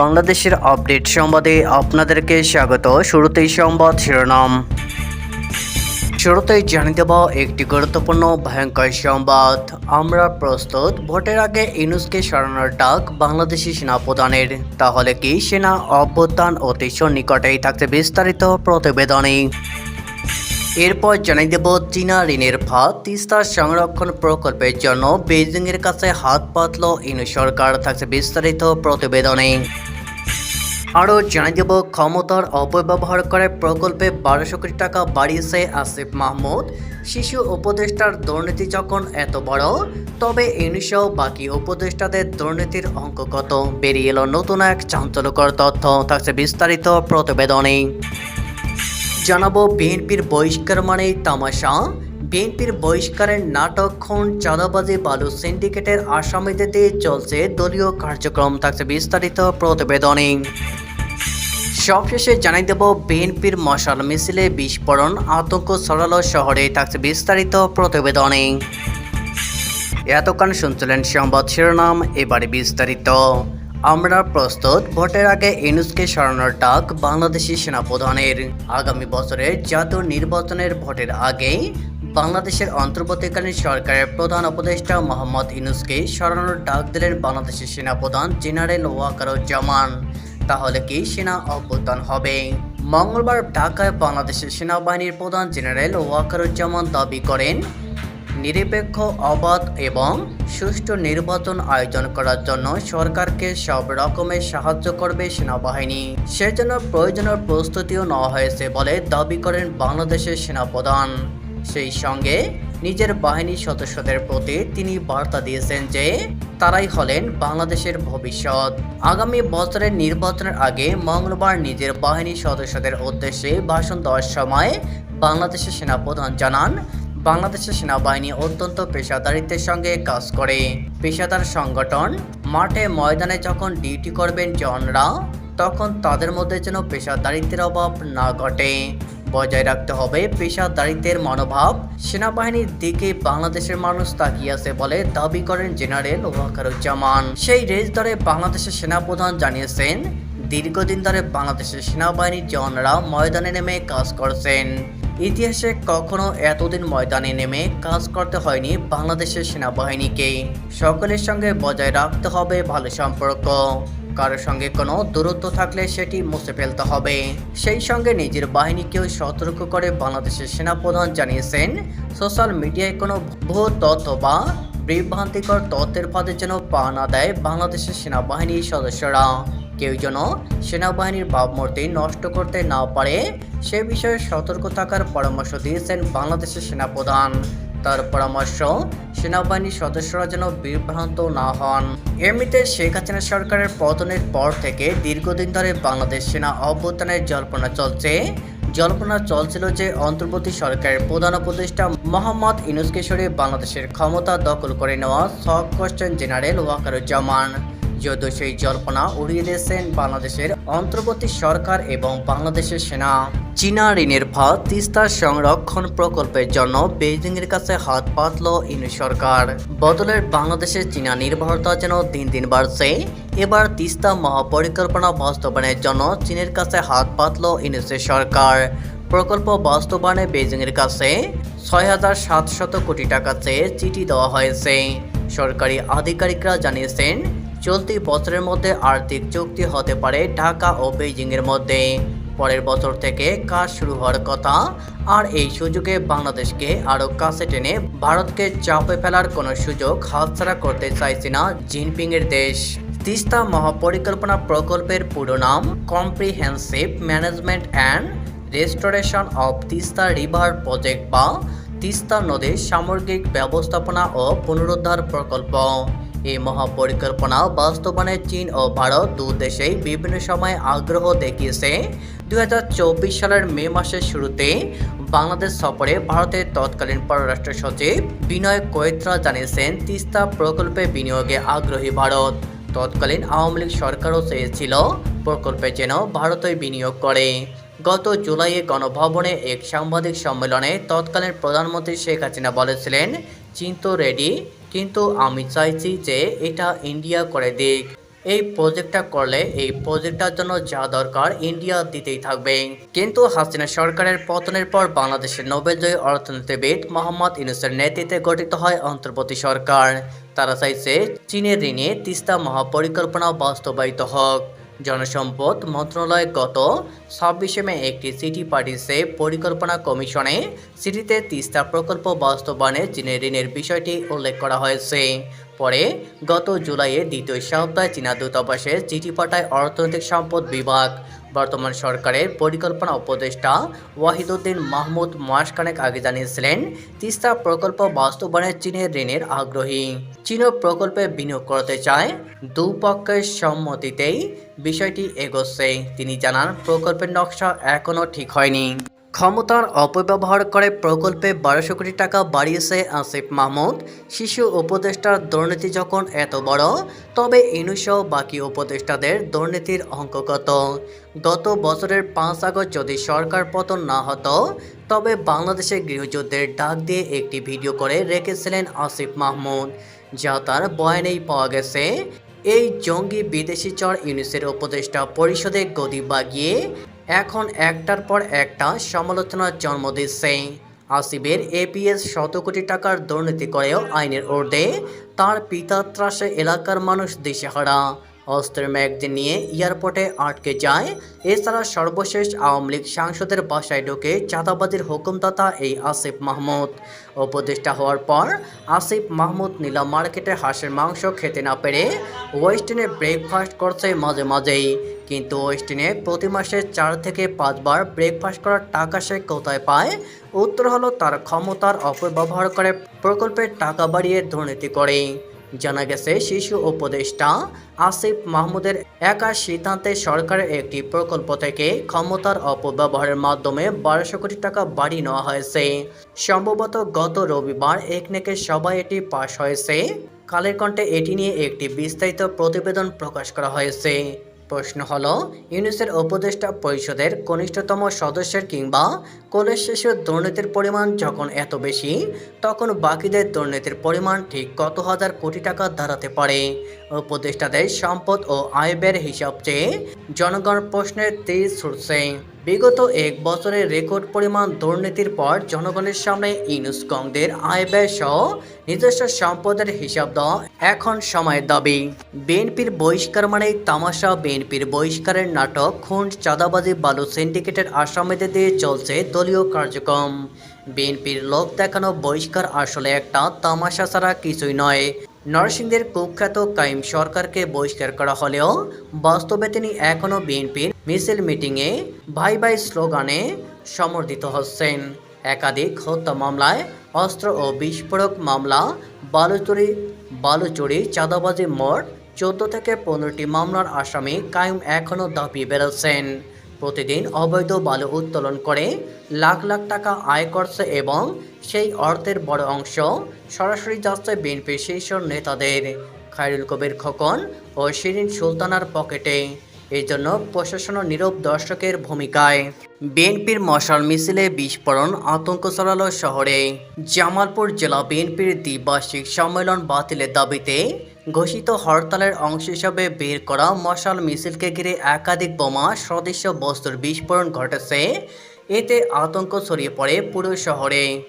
বাংলাদেশের আপডেট সংবাদে আপনাদেরকে স্বাগত। শুরুতেই সংবাদ শিরোনাম। শুরুতেই জানিয়ে দেব একটি গুরুত্বপূর্ণ ভয়ঙ্কর সংবাদ। আমরা প্রস্তুত। ভোটের আগে ইনুসকে সরানোর ডাক বাংলাদেশি সেনা প্রধানের তাহলে কি সেনা অভ্যুত্থান অতিশয় নিকটেই থাকছে বিস্তারিত প্রতিবেদনে এরপর জানিয়ে দেব, চীনা ঋণের ফাঁদ তিস্তার সংরক্ষণ প্রকল্পের জন্য বেজিং এর কাছে হাত পাতল ইনু সরকার থাকছে বিস্তারিত প্রতিবেদনে। আরও জানিয়ে দেব, ক্ষমতার অপব্যবহার করে প্রকল্পে বারোশো কোটি টাকা বাড়িয়েছে আসিফ মাহমুদ। শিশু উপদেষ্টার দুর্নীতি যখন এত বড়, তবে ইনুসহ বাকি উপদেষ্টাদের দুর্নীতির অঙ্ক কত? বেরিয়ে এলো নতুন এক চাঞ্চল্যকর তথ্য। থাকছে বিস্তারিত প্রতিবেদনে। জানাব বিএনপির বহিষ্কার মানেই তামাশা। বিএনপির বহিষ্কারের নাটক খুন চাঁদাবাজি বালু সিন্ডিকেটের আসামিদের দিয়ে চলছে দলীয় কার্যক্রম, থাকছে বিস্তারিত প্রতিবেদনে। সবশেষে জানাই দেব বিএনপির মশাল মিছিলে বিস্ফোরণ, আতঙ্ক ছড়ালো শহরে, থাকছে বিস্তারিত প্রতিবেদনে। এতক্ষণ শুনছিলেন সংবাদ শিরোনাম, এবারে বিস্তারিত। আমরা প্রস্তুত। ভোটের আগে ইনুসকে সরানোর ডাক বাংলাদেশি সেনাপ্রধানের। আগামী বছরের জাতীয় নির্বাচনের ভোটের আগেই বাংলাদেশের অন্তর্বর্তীকালীন সরকারের প্রধান উপদেষ্টা মোহাম্মদ ইনুসকে সরানোর ডাক দিলেন বাংলাদেশের সেনাপ্রধান জেনারেল ওয়াকারুজ্জামান। তাহলে কি সেনা অভ্যুত্থান হবে? মঙ্গলবার ঢাকায় বাংলাদেশের সেনাবাহিনীর প্রধান জেনারেল ওয়াকারুজ্জামান দাবি করেন নিরপেক্ষ, অবাধ এবং সুষ্ঠু নির্বাচন আয়োজন করার জন্য সরকারকে সব রকমের সাহায্য করবে সেনাবাহিনী। সেজন্য প্রয়োজনীয় প্রস্তুতিও নেওয়া হয়েছে বলে দাবি করেন বাংলাদেশের সেনাপ্রধান। সেই সঙ্গে নিজের বাহিনীর সদস্যদের প্রতি তিনি বার্তা দিয়েছেন যে, তারাই হলেন বাংলাদেশের ভবিষ্যৎ। আগামী বছরের নির্বাচনের আগে মঙ্গলবার নিজের বাহিনীর সদস্যদের উদ্দেশ্যে ভাষণ দেওয়ার সময় বাংলাদেশের সেনাপ্রধান জানান বাংলাদেশের সেনাবাহিনী অত্যন্ত পেশাদারিত্বের সঙ্গে কাজ করে। পেশাদার সংগঠন মাঠে ময়দানে যখন ডিউটি করবেন জনরা তখন তাদের মধ্যে যেন পেশাদারিত্বের অভাব না ঘটে। বজায় রাখতে হবে পেশাদারিত্বের মনোভাব। সেনাবাহিনীর দিকে বাংলাদেশের মানুষ তাকিয়ে আছে বলে দাবি করেন জেনারেল ওয়াকারুজ্জামান। সেই রেস ধরে বাংলাদেশের সেনাপ্রধান জানিয়েছেন, দীর্ঘদিন ধরে বাংলাদেশের সেনাবাহিনীর জওয়ানরা ময়দানে নেমে কাজ করছেন। ইতিহাসে কখনো এতদিন ময়দানে নেমে কাজ করতে হয়নি বাংলাদেশের সেনাবাহিনীকে। সকলের সঙ্গে বজায় রাখতে হবে ভালো সম্পর্ক। কারোর সঙ্গে কোনো দূরত্ব থাকলে সেটি মুছে ফেলতে হবে। সেই সঙ্গে নিজের বাহিনীকেও সতর্ক করে বাংলাদেশের সেনাপ্রধান জানিয়েছেন, সোশ্যাল মিডিয়ায় কোনো ভুয়ো তথ্য বা বিভ্রান্তিকর তথ্যের ফাঁদে যেন পা না দেয় বাংলাদেশের সেনাবাহিনীর সদস্যরা। কেউ যেন সেনাবাহিনীর ভাবমূর্তি নষ্ট করতে না পারে, সে বিষয়ে সতর্ক থাকার পরামর্শ দিয়েছেন বাংলাদেশের সেনাপ্রধান। তার পরামর্শ, সেনাবাহিনীর সদস্যরা যেন বিভ্রান্ত না হন। এমনিতে শেখ হাসিনা সরকারের পতনের পর থেকে দীর্ঘদিন ধরে বাংলাদেশ সেনা অভ্যুত্থানের জল্পনা চলছে। জল্পনা চলছিল যে অন্তর্বর্তী সরকারের প্রধান উপদেষ্টা মোহাম্মদ ইনুসকে সরিয়ে বাংলাদেশের ক্ষমতা দখল করে নেওয়া সব কোশ্চেন জেনারেল ওয়াকারুজ্জামান। যদিও সেই জল্পনা উড়িয়ে দিয়েছেন বাংলাদেশের অন্তর্বর্তী সরকার এবং বাংলাদেশের সেনা। চীনা ঋণের ফাঁদ তিস্তার সংরক্ষণ প্রকল্পের জন্য বেইজিং এর কাছে হাত পাতল ইনু সরকার। বদলের বাংলাদেশের চীনা নির্ভরতা যেন দিন দিন বাড়ছে, এবার তিস্তা মহাপরিকল্পনা বাস্তবায়নের জন্য চীনের কাছে হাত পাতল ইনুসের সরকার। প্রকল্প বাস্তবায়নে বেইজিং এর কাছে ছয় হাজার সাতশত কোটি টাকা চেয়ে চিঠি দেওয়া হয়েছে। সরকারি আধিকারিকরা জানিয়েছেন চলতি বছরের মধ্যে আর্থিক চুক্তি হতে পারে ঢাকা ও বেইজিং এর মধ্যে। পরের বছর থেকে কাজ শুরু হওয়ার কথা, আর এই সুযোগে বাংলাদেশকে আরও কাছে টেনে ভারতকে চাপে ফেলার কোনো সুযোগ হাতছাড়া করতে চাইছে না জিনপিং এর দেশ। তিস্তা মহাপরিকল্পনা প্রকল্পের পুরো নাম comprehensive management and restoration of Teesta river project বা তিস্তা নদীর সামগ্রিক ব্যবস্থাপনা ও পুনরুদ্ধার প্রকল্প। এই মহাপরিকল্পনা বাস্তবায়নে চীন ও ভারত দু দেশেই বিভিন্ন সময় আগ্রহ দেখিয়েছে। দু হাজার চব্বিশ সালের মে মাসের শুরুতে বাংলাদেশ সফরে ভারতের তৎকালীন পররাষ্ট্র সচিব বিনয় কৈত্রা জানিয়েছেন, তিস্তা প্রকল্পে বিনিয়োগে আগ্রহী ভারত। তৎকালীন আওয়ামী লীগ সরকারও চেয়েছিল প্রকল্পে যেন ভারতই বিনিয়োগ করে। গত জুলাইয়ে গণভবনে এক সাংবাদিক সম্মেলনে তৎকালীন প্রধানমন্ত্রী শেখ হাসিনা বলেছিলেন, চীন তো রেডি কিন্তু আমি চাইছি যে এটা ইন্ডিয়া করে দিক। এই প্রজেক্টটা করলে এই প্রজেক্টটার জন্য যা দরকার ইন্ডিয়া দিতেই থাকবে। কিন্তু হাসিনা সরকারের পতনের পর বাংলাদেশের নোবেলজয়ী অর্থনীতিবিদ মোহাম্মদ ইনুসের নেতৃত্বে গঠিত হয় অন্তর্বর্তী সরকার। তারা চাইছে চীনের ঋণে তিস্তা মহাপরিকল্পনা বাস্তবায়িত হোক। জনসম্পদ মন্ত্রণালয় গত ছাব্বিশে মে একটি সিটি পাঠিয়েছে পরিকল্পনা কমিশনে। সিটিতে তিস্তা প্রকল্প বাস্তবায়নে চীনের ঋণের বিষয়টি উল্লেখ করা হয়েছে। পরে গত জুলাইয়ে দ্বিতীয় সপ্তাহে চীনা দূতাবাসে চিঠি পাঠায় অর্থনৈতিক সম্পদ বিভাগ। বর্তমান সরকারের পরিকল্পনা উপদেষ্টা ওয়াহিদুদ্দিন মাহমুদ মাসখানেক আগে জানিয়েছিলেন, তিস্তা প্রকল্প বাস্তবায়নে চীনের ঋণের আগ্রহী। চীনও প্রকল্পে বিনিয়োগ করতে চায়, দুপক্ষের সম্মতিতেই বিষয়টি এগোচ্ছে। তিনি জানান, প্রকল্পের নকশা এখনও ঠিক হয়নি। ক্ষমতার অপব্যবহার করে প্রকল্পে বারোশো কোটি টাকা বাড়িয়েছে আসিফ মাহমুদ। শিশু উপদেষ্টার দুর্নীতি যখন এত বড়, তবে ইনুসহ বাকি উপদেষ্টাদের দুর্নীতির অঙ্ক কত? গত বছরের পাঁচ আগস্ট যদি সরকার পতন না হতো, তবে বাংলাদেশে গৃহযুদ্ধের ডাক দিয়ে একটি ভিডিও করে রেখেছিলেন আসিফ মাহমুদ, যা তার বয়ানেই পাওয়া গেছে, এই জঙ্গি বিদেশি চর ইউনিসের উপদেষ্টা পরিষদে গদি বাগিয়ে এখন একটার পর একটা সমালোচনার জন্ম দিচ্ছে। আসিবের এপিএস শত কোটি টাকার দুর্নীতি করেও আইনের ঊর্ধ্বে তার পিতা ত্রাসে এলাকার মানুষ দিশেহারা। অস্ত্রের ম্যাগজিন নিয়ে এয়ারপোর্টে আটকে যায়। এছাড়া সর্বশেষ আওয়ামী লীগ সাংসদের বাসায় ঢুকে চাঁদাবাজির হুকুমদাতা এই আসিফ মাহমুদ। উপদেষ্টা হওয়ার পর আসিফ মাহমুদ নীলা মার্কেটে হাঁসের মাংস খেতে না পেরে ওয়েস্টিনে ব্রেকফাস্ট করছে মাঝে মাঝেই। কিন্তু ওয়েস্টিনে প্রতি মাসে চার থেকে পাঁচবার ব্রেকফাস্ট করার টাকা সে কোথায় পায়? উত্তর হলো তার ক্ষমতার অপব্যবহার করে প্রকল্পের টাকা বাড়িয়ে দুর্নীতি করে জানা গেছে, শিশু উপদেষ্টা আসিফ মাহমুদের একা সিদ্ধান্তে সরকারের একটি প্রকল্প থেকে ক্ষমতার অপব্যবহারের মাধ্যমে বারোশো কোটি টাকা বাড়ি নেওয়া হয়েছে। সম্ভবত গত রবিবার একনেকে সবাই এটি পাশ হয়েছে। কালের কণ্ঠে এটি নিয়ে একটি বিস্তারিত প্রতিবেদন প্রকাশ করা হয়েছে। প্রশ্ন হল ইউনিসের উপদেষ্টা পরিষদের কনিষ্ঠতম সদস্যের কিংবা কলেজ দুর্নীতির পরিমাণ যখন এত বেশি, তখন বাকিদের দুর্নীতির পরিমাণ ঠিক কত হাজার কোটি টাকা দাঁড়াতে পারে? উপদেষ্টাদের সম্পদ ও আয় ব্যয়ের হিসাব চেয়ে জনগণ প্রশ্নের তীর ছুটছে বিগত এক বছরের রেকর্ড পরিমাণ দুর্নীতির পর জনগণের সামনে ইউনুস কংদের আয় ব্যয় সহ নিজস্ব সম্পদের হিসাব দেওয়া এখন সময়ের দাবি। বিএনপির বহিষ্কার মানে তামাশা, বিএনপির বহিষ্কারের নাটক, খুন, চাঁদাবাজি, বালু সিন্ডিকেটের আসামিদের দিয়ে চলছে দলীয় কার্যক্রম। বিএনপির লোক দেখানো বহিষ্কার আসলে একটা তামাশা ছাড়া কিছুই নয়। নরসিংদের কুখ্যাত কাইম সরকারকে বহিষ্কার করা হলেও বাস্তবে তিনি এখনও বিএনপির মিছিল মিটিংয়ে ভাই ভাই স্লোগানে সমর্থিত হচ্ছেন। একাধিক হত্যা মামলায় অস্ত্র ও বিস্ফোরক মামলা, বালুচুরি বালুচুরি, চাঁদাবাজি মোট চোদ্দ থেকে পনেরোটি মামলার আসামি কায়েম এখনও দাপিয়ে বেরোচ্ছেন প্রতিদিন অবৈধ বালু উত্তোলন করে লাখ লাখ টাকা আয় করছে এবং সেই অর্থের বড় অংশ সরাসরি যাচ্ছে বিএনপির শীর্ষ নেতাদের। খায়রুল কবির খোকন ও শিরিন সুলতানার পকেটে। এই জন্য প্রশাসন নীরব দর্শকের ভূমিকায়। বিএনপির মশাল মিছিলে বিস্ফোরণ আতঙ্ক ছড়ালো শহরে। জামালপুর জেলা বিএনপির দ্বিবার্ষিক সম্মেলন বাতিলের দাবিতে ঘোষিত হরতালের অংশ হিসাবে বের করা মশাল মিছিলকে ঘিরে একাধিক বোমা, সদৃশ্য বস্তুর বিস্ফোরণ ঘটেছে। এতে আতঙ্ক ছড়িয়ে পড়ে পুরো শহরে।